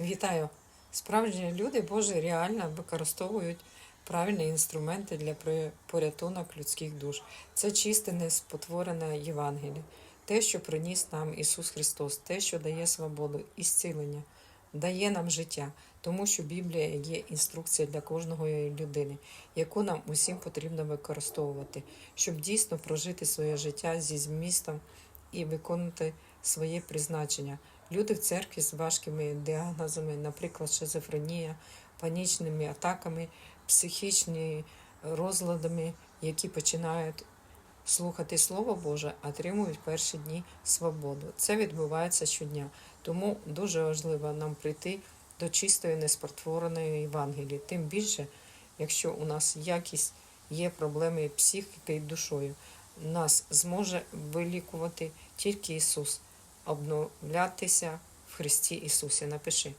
Вітаю! Справжні люди Божі реально використовують правильні інструменти для порятунок людських душ. Це чисте, неспотворене Євангеліє, те, що приніс нам Ісус Христос, те, що дає свободу і зцілення, дає нам життя, тому що Біблія є інструкція для кожної людини, яку нам усім потрібно використовувати, щоб дійсно прожити своє життя зі змістом і виконати своє призначення. Люди в церкві з важкими діагнозами, наприклад, шизофренія, панічними атаками, психічні розладами, які починають слухати Слово Боже, отримують перші дні свободу. Це відбувається щодня. Тому дуже важливо нам прийти до чистої, неспотвореної Євангелії. Тим більше, якщо у нас якісь є проблеми психіки і душою, нас зможе вилікувати тільки Ісус обновлятися в Христі Ісусі. Напиши.